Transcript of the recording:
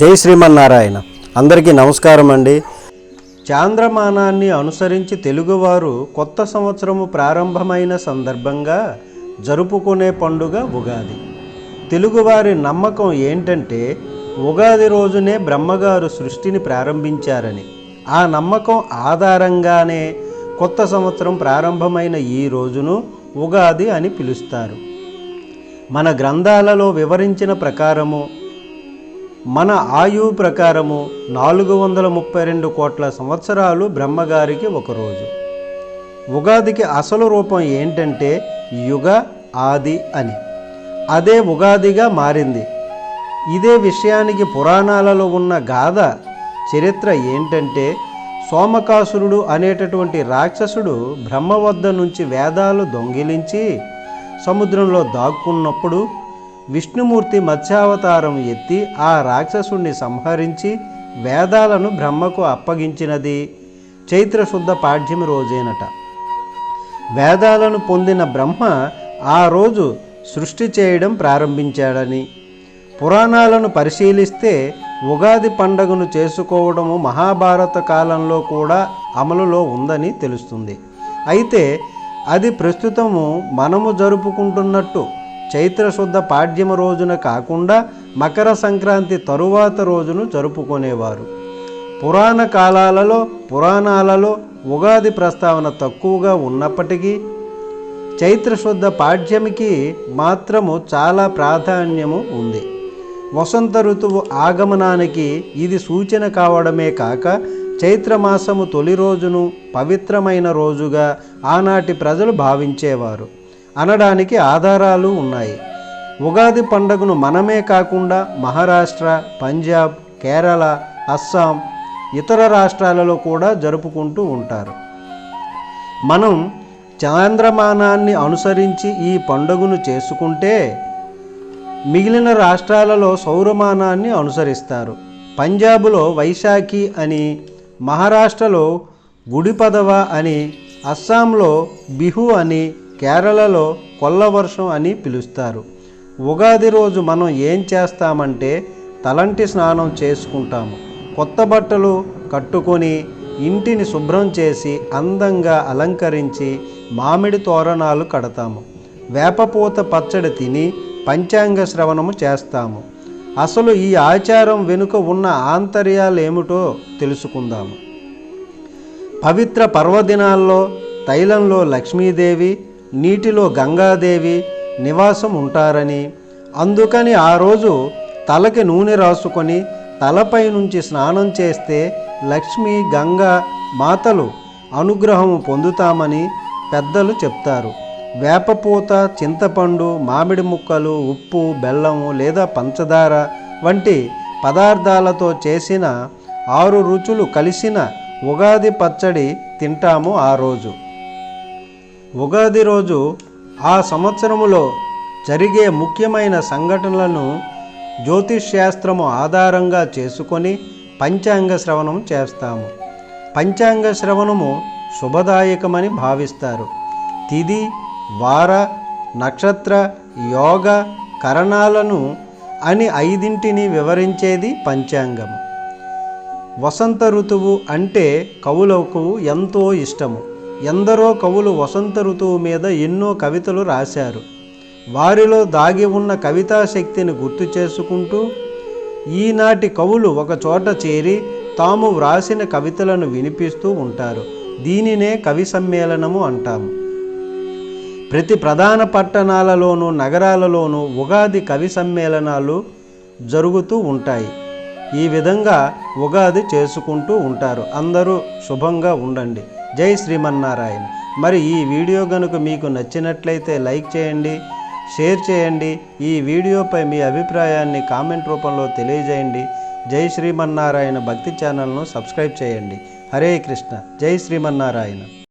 జై శ్రీమన్నారాయణ. అందరికీ నమస్కారం అండి. చాంద్రమానాన్ని అనుసరించి తెలుగువారు కొత్త సంవత్సరము ప్రారంభమైన సందర్భంగా జరుపుకునే పండుగ ఉగాది. తెలుగువారి నమ్మకం ఏంటంటే ఉగాది రోజునే బ్రహ్మగారు సృష్టిని ప్రారంభించారని. ఆ నమ్మకం ఆధారంగానే కొత్త సంవత్సరం ప్రారంభమైన ఈ రోజును ఉగాది అని పిలుస్తారు. మన గ్రంథాలలో వివరించిన ప్రకారము మన ఆయువు ప్రకారము నాలుగు వందల ముప్పై రెండు కోట్ల సంవత్సరాలు బ్రహ్మగారికి ఒక రోజు ఉగాదికి అసలు రూపం ఏంటంటే యుగ ఆది అని. అదే ఉగాదిగా మారింది. ఇదే విషయానికి పురాణాలలో ఉన్న గాథ చరిత్ర ఏంటంటే సోమకాసురుడు అనేటటువంటి రాక్షసుడు బ్రహ్మ వద్ద నుంచి వేదాలు దొంగిలించి సముద్రంలో దాక్కున్నప్పుడు విష్ణుమూర్తి మత్స్యావతారం ఎత్తి ఆ రాక్షసుణ్ణి సంహరించి వేదాలను బ్రహ్మకు అప్పగించినది. చైత్రశుద్ధ పాఠ్యమి రోజేనట. వేదాలను పొందిన బ్రహ్మ ఆ రోజు సృష్టి చేయడం ప్రారంభించాడని. పురాణాలను పరిశీలిస్తే ఉగాది పండగను చేసుకోవడము మహాభారత కాలంలో కూడా అమలులో ఉందని తెలుస్తుంది. అయితే అది ప్రస్తుతము మనము జరుపుకుంటున్నట్టు చైత్రశుద్ధ పాడ్యమ రోజున కాకుండా మకర సంక్రాంతి తరువాత రోజును జరుపుకునేవారు. పురాణ కాలాలలో పురాణాలలో ఉగాది ప్రస్తావన తక్కువగా ఉన్నప్పటికీ చైత్రశుద్ధ పాడ్యమికి మాత్రము చాలా ప్రాధాన్యము ఉంది. వసంత ఋతువు ఆగమనానికి ఇది సూచన కావడమే కాక చైత్రమాసము తొలి రోజును పవిత్రమైన రోజుగా ఆనాటి ప్రజలు భావించేవారు. అనడానికి ఆధారాలు ఉన్నాయి. ఉగాది పండుగను మనమే కాకుండా మహారాష్ట్ర పంజాబ్ కేరళ అస్సాం ఇతర రాష్ట్రాలలో కూడా జరుపుకుంటూ ఉంటారు. మనం చాంద్రమానాన్ని అనుసరించి ఈ పండుగను చేసుకుంటే మిగిలిన రాష్ట్రాలలో సౌరమానాన్ని అనుసరిస్తారు. పంజాబులో వైశాఖి అని మహారాష్ట్రలో గుడిపదవ అని అస్సాంలో బిహు అని కేరళలో కొల్లవర్షం అని పిలుస్తారు. ఉగాది రోజు మనం ఏం చేస్తామంటే తలంటి స్నానం చేసుకుంటాము. కొత్త బట్టలు కట్టుకొని ఇంటిని శుభ్రం చేసి అందంగా అలంకరించి మామిడి తోరణాలు కడతాము. వేపపూత పచ్చడి తిని పంచాంగ శ్రవణము చేస్తాము. అసలు ఈ ఆచారం వెనుక ఉన్న ఆంతర్యాలు ఏమిటో తెలుసుకుందాము. పవిత్ర పర్వదినాల్లో తైలంలో లక్ష్మీదేవి నీటిలో గంగాదేవి నివాసం ఉంటారని అందుకని ఆ రోజు తలకి నూనె రాసుకొని తలపై నుంచి స్నానం చేస్తే లక్ష్మి గంగా మాతలు అనుగ్రహం పొందుతామని పెద్దలు చెప్తారు. వేపపూత చింతపండు మామిడి ముక్కలు ఉప్పు బెల్లము లేదా పంచదార వంటి పదార్థాలతో చేసిన ఆరు రుచులు కలిసిన ఉగాది పచ్చడి తింటాము ఆ రోజు. ఉగాది రోజు ఆ సంవత్సరములో జరిగే ముఖ్యమైన సంఘటనలను జ్యోతిష్ శాస్త్రము ఆధారంగా చేసుకొని పంచాంగ శ్రవణం చేస్తాము. పంచాంగ శ్రవణము శుభదాయకమని భావిస్తారు. తిది వార నక్షత్ర యోగ కరణాలను అని ఐదింటిని వివరించేది పంచాంగము. వసంత ఋతువు అంటే కవులకు ఎంతో ఇష్టము. ఎందరో కవులు వసంత ఋతువు మీద ఎన్నో కవితలు రాశారు. వారిలో దాగి ఉన్న కవితా శక్తిని గుర్తు చేసుకుంటూ ఈనాటి కవులు ఒక చోట చేరి తాము వ్రాసిన కవితలను వినిపిస్తూ ఉంటారు. దీనినే కవి సమ్మేళనము అంటాము. ప్రతి ప్రధాన పట్టణాలలోనూ నగరాలలోనూ ఉగాది కవి సమ్మేళనాలు జరుగుతూ ఉంటాయి. ఈ విధంగా ఉగాది చేసుకుంటూ ఉంటారు. అందరూ శుభంగా ఉండండి. జై శ్రీమన్నారాయణ. మరి ఈ వీడియో కనుక మీకు నచ్చినట్లయితే లైక్ చేయండి షేర్ చేయండి ఈ వీడియోపై మీ అభిప్రాయాన్ని కామెంట్ రూపంలో తెలియజేయండి. జై శ్రీమన్నారాయణ భక్తి ఛానల్ను సబ్స్క్రైబ్ చేయండి. హరే కృష్ణ. జై శ్రీమన్నారాయణ.